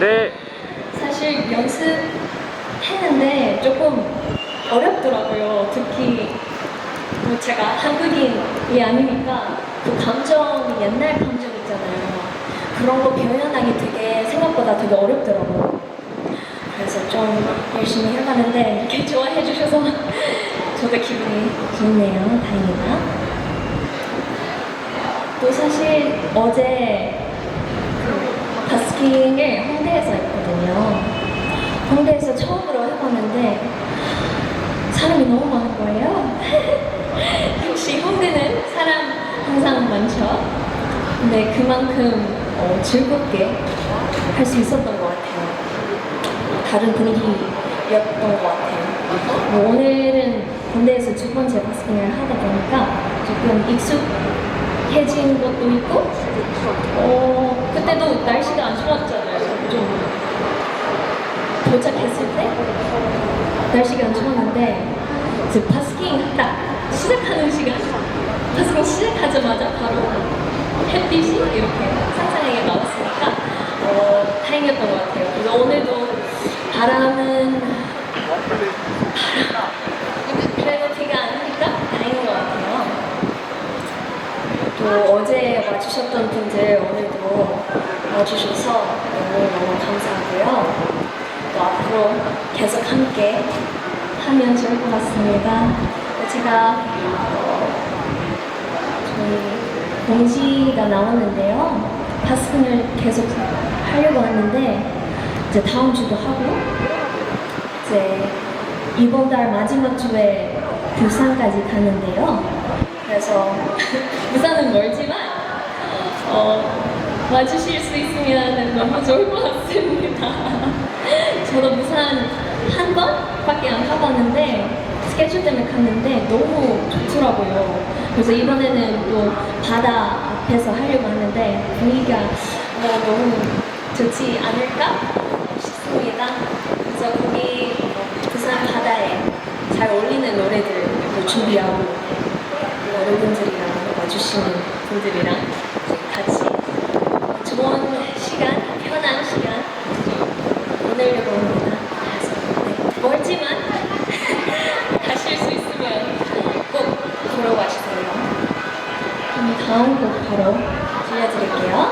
네. 사실 연습했는데 조금 어렵더라고요. 특히 뭐 제가 한국인이 아니니까 그 감정, 옛날 감정 있잖아요. 그런 거 표현하기 되게 생각보다 되게 어렵더라고요. 그래서 좀 열심히 해봤는데 이렇게 좋아해 주셔서 저도 기분이 좋네요. 다행이다. 또 사실 어제 버스킹을 홍대에서 했거든요. 홍대에서 처음으로 해봤는데 사람이 너무 많은 거예요. 역시 홍대는 사람 항상 많죠. 근데 그만큼 어, 즐겁게 할 수 있었던 것 같아요. 다른 분위기였던 것 같아요. 뭐 오늘은 군대에서 두 번째 버스킹을 하다 보니까 조금 익숙해진 것도 있고 어, 그때도 날씨가 안 좋았잖아요. 좀 도착했을 때 날씨가 안 좋았는데 그 버스킹 딱 시작하는 시간 버스킹 시작하자마자 바로 햇빛이 이렇게 상상하게 나왔으니까 어, 다행이었던 것 같아요. 그래서 오늘도 바람은 바람 그래도 비가 안 오니까 다행인 것 같아요. 또 어제 와주셨던 분들 오늘도 와주셔서 너무 너무 감사하고요. 또 앞으로 계속 함께 하면 좋을 것 같습니다. 제가 어, 저희 공지가 나왔는데요. 파스킹을 계속 하려고 하는데 이제 다음 주도 하고 이제 이번 달 마지막 주에 부산까지 가는데요. 그래서 부산은 멀지만 어, 와주실 수 있으면 너무 좋을 것 같습니다. 저도 부산 한 번밖에 안 가봤는데 스케줄 때문에 갔는데 너무 좋더라고요. 그래서 이번에는 또 바다 앞에서 하려고 하는데 분위기가 뭐 너무 좋지 않을까 싶습니다. 그래서 거기 부산 바다에 잘 어울리는 노래들 또 준비하고 여러분들이랑 와주시는 분들이랑 다음 곡 바로 들려드릴게요.